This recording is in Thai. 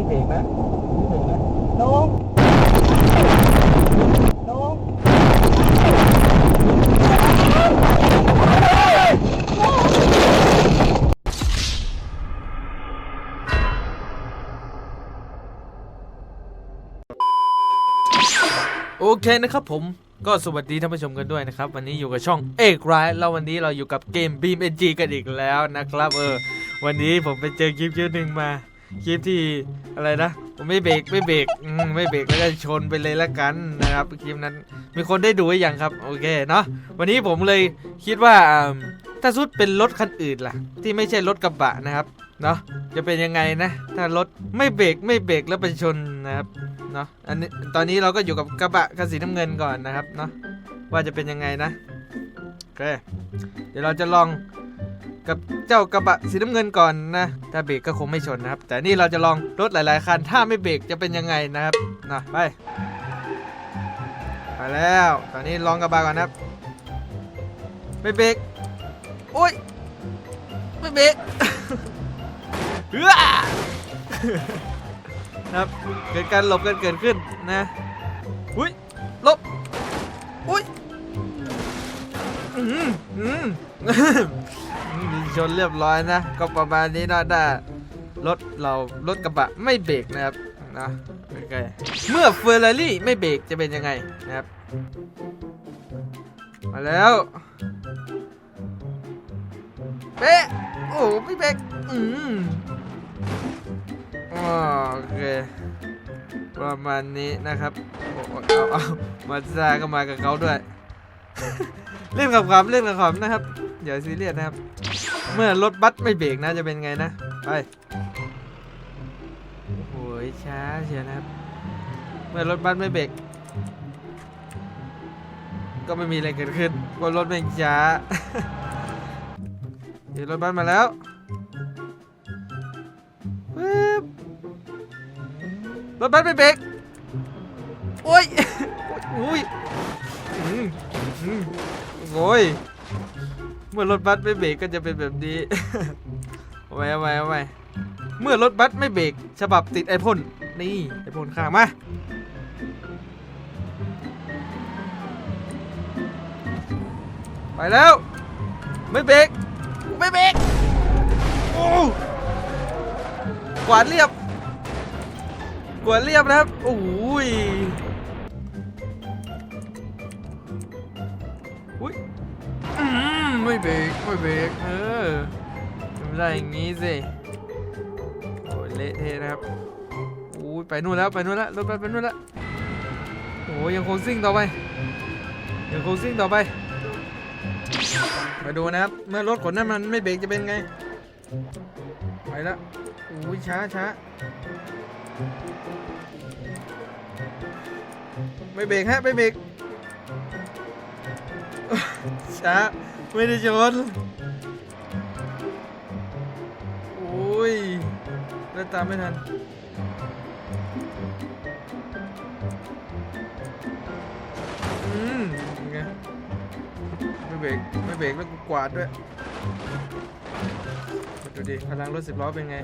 ไม่เบรกนะไม่เบรกนะน้องน้องโอเคนะครับผมก็สวัสดีท่านผู้ชมกันด้วยนะครับ วันนี้อยู่กับช่องเอกไรแล้ววันนี้เราอยู่กับเกม Beam NG กันอีกแล้วนะครับ เออ วันนี้ผมไปเจอคลิปคลิปหนึ่งมา คลิปที่อะไรนะผมไม่เบรกไม่เบรกอืมไม่เบรกแล้วก็ชนไปเลยละกันนะครับคลิปนั้นมีคนได้ดูหรือยังครับโอเคเนาะวันนี้ผมเลยคิดว่าถ้าสุดเป็นรถคันอื่นล่ะ ที่ไม่ใช่รถกระบะนะครับเนาะจะเป็นยังไงนะ ถ้ารถไม่เบรกไม่เบรกแล้วไปชนนะครับเนาะอันนี้ตอนนี้เราก็อยู่กับกระบะคันสีน้ำเงินก่อนนะครับเนาะว่าจะเป็นยังไงนะโอเคเดี๋ยวเราจะลอง กับเจ้ากระบะสีน้ำเงินก่อนนะถ้าเบรกก็คงไม่ชนนะครับ แต่นี่เราจะลองรถหลาย ๆ คัน ถ้าไม่เบรกจะเป็นยังไงนะครับนะไปไปแล้ว ตอนนี้ลองกระบะก่อนนะครับไม่เบรกโอ้ยไม่เบรกเฮ้อนะครับเกิดการหลบกันเกิดขึ้นนะอุ้ยลบอุ้ยอืมอืม ชนเรียบร้อยนะ ก็ประมาณนี้นาะถ้ารถเรารถกระบะไม่เบรกนะครับนะโอเคเมื่อเฟอร์รารี่ไม่เบรกจะเป็นยังไงนะครับ มาแล้วเป๊ะโอ้ไม่เบรกอืมโอเคประมาณนี้นะครับโอ้เอาเอามาซาก็มากับเขาด้วย เล่นกับความเล่นกับความนะครับอย่าซีเรียสนะครับ เมื่อรถบัสไม่เบรกนะจะเป็นไงนะ ไปโอ้โหช้าเชียนะครับ เมื่อรถบัสไม่เบรกก็ไม่มีอะไรเกิดขึ้นเพราะรถไม่ช้าเดี๋ยวรถบัสมาแล้วปึ๊บรถบัสไม่เบรกโอ้ยโอ้ย อืมโอ้ยเมื่อรถบัสไม่เบรกก็จะเป็นแบบนี้ เอาไว้เอาไว้เอาไว้เมื่อรถบัสไม่เบรกฉบับติดไอพ่นนี่ไอพ่นข้างมาไปแล้ว ไม่เบรกไม่เบรกโอ้กวาดเรียบกวาดเรียบนะครับโอ้ย อุ้ยอืมไม่เบรกไม่เบรกเออทำได้อย่างงี้สิโอ้ยเละเทะนะครับอุ้ยไปนู่นแล้วไปนู่นแล้วรถไปไปนู่นแล้วโอ้ยยังคงซิ่งต่อไป ยังคงซิ่งต่อไปมาดูนะครับเมื่อรถขนน้ำมันไม่เบรกจะเป็นไงไปแล้วอุ้ยช้าช้าไม่เบรกฮะไม่เบรก ช้า ไม่ได้ชนโอ้ยแล้วตามไม่ทันอืมยังไงไม่เบรกไม่เบรกแล้วกูกวาดด้วยดูดิพลังรถสิบล้อเป็นไง